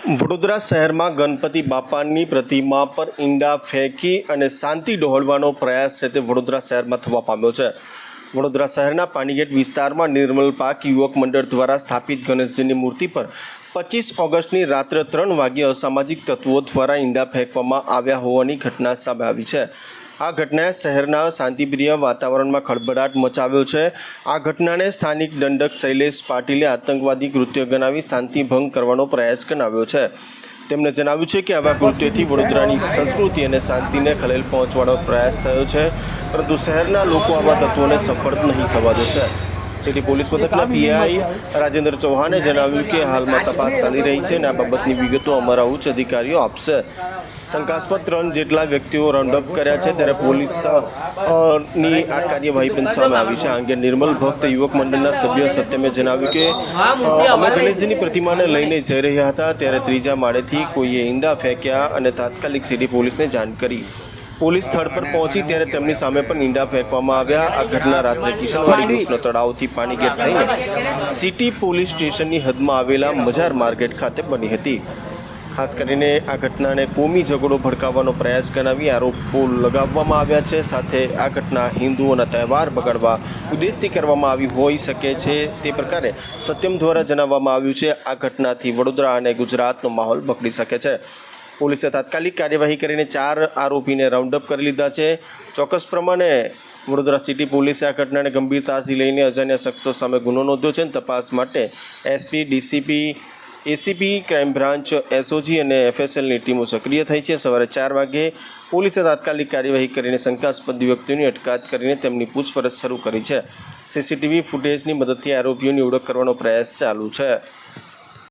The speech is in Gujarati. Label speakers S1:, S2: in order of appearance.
S1: વડોદરા શહેરમાં ગણપતિ બાપાની પ્રતિમા પર ઈંડા ફેંકી અને શાંતિ ડહોળવાનો પ્રયાસ છે તે વડોદરા શહેરમાં થવા પામ્યો છે. વડોદરા શહેરના પાણીગેટ વિસ્તારમાં નિર્મલ પાક યુવક મંડળ દ્વારા સ્થાપિત ગણેશજીની મૂર્તિ પર પચીસ ઓગસ્ટની રાત્રે ત્રણ વાગ્યે અસામાજિક તત્વો દ્વારા ઈંડા ફેંકવામાં આવ્યા હોવાની ઘટના સામે આવી છે. આ ઘટનાએ શહેરના શાંતિપ્રિય વાતાવરણમાં ખળભળાટ મચાવ્યો છે. આ ઘટનાને સ્થાનિક દંડક શૈલેષ પાટીલે આતંકવાદી કૃત્ય ગણાવી શાંતિભંગ કરવાનો પ્રયાસ ગણાવ્યો છે. તેમણે જણાવ્યું છે કે આવા કૃત્યથી વડોદરાની સંસ્કૃતિ અને શાંતિને ખલેલ પહોંચવાનો પ્રયાસ થયો છે, પરંતુ શહેરના લોકો આવા તત્વોને સફળ નહીં થવા દેશે. સિટી પોલીસ મથકના પીઆઈ રાજેન્દ્ર ચૌહાણે જણાવ્યું કે હાલમાં તપાસ ચાલી રહી છે અને આ બાબતની વિગતો અમારા ઉચ્ચ અધિકારીઓ આપશે. શંકાસ્પદ ત્રણ જેટલા વ્યક્તિઓ રાઉન્ડઅપ કર્યા છે ત્યારે પોલીસની આ કાર્યવાહી પણ સામે આવી છે. આ અંગે નિર્મલ ભક્ત યુવક મંડળના સભ્ય સત્યમે જણાવ્યું કે અમે ગણેશજીની પ્રતિમાને લઈને જઈ રહ્યા હતા ત્યારે ત્રીજા માળેથી કોઈએ ઈંડા ફેંક્યા અને તાત્કાલિક સિટી પોલીસને જાણ કરી. પોલીસ સ્થળ પર પહોંચી ત્યારે તેમની સામે પણ ઈંડા ફેંકવામાં આવ્યા. આ ઘટના રાત્રે કિશનવાડી કૃષ્ણ તળાવથી પાણીગેટ થઈને સિટી પોલીસ સ્ટેશનની હદમાં આવેલા મજાર માર્કેટ ખાતે બની હતી. ખાસ કરીને આ ઘટનાને કોમી ઝઘડો ભડકાવવાનો પ્રયાસ ગણાવી આરોપો લગાવવામાં આવ્યા છે. સાથે આ ઘટના હિન્દુઓના તહેવાર બગાડવા ઉદ્દેશથી કરવામાં આવી હોઈ શકે છે તે પ્રકારે સત્યમ દ્વારા જણાવવામાં આવ્યું છે. આ ઘટનાથી વડોદરા અને ગુજરાતનો માહોલ બગડી શકે છે. પોલીસે તાત્કાલિક કાર્યવાહી કરીને ચાર આરોપીને રાઉન્ડ અપ કરી લીધા છે. ચોક્કસ પ્રમાણે વડોદરા સિટી પોલીસે આ ઘટનાને ગંભીરતાથી લઈને અજાણ્યા શખ્સો સામે ગુનો નોંધ્યો છે અને તપાસ માટે SP DCP ACP crime branch SOG અને એફએસએલની ટીમો સક્રિય થઈ છે. સવારે ચાર વાગે પોલીસે તાત્કાલિક કાર્યવાહી કરીને શંકાસ્પદ વ્યક્તિઓની અટકાયત કરીને તેમની પૂછપરછ શરૂ કરી છે. સીસીટીવી ફૂટેજની મદદથી આરોપીઓની ઓળખ કરવાનો પ્રયાસ ચાલુ છે.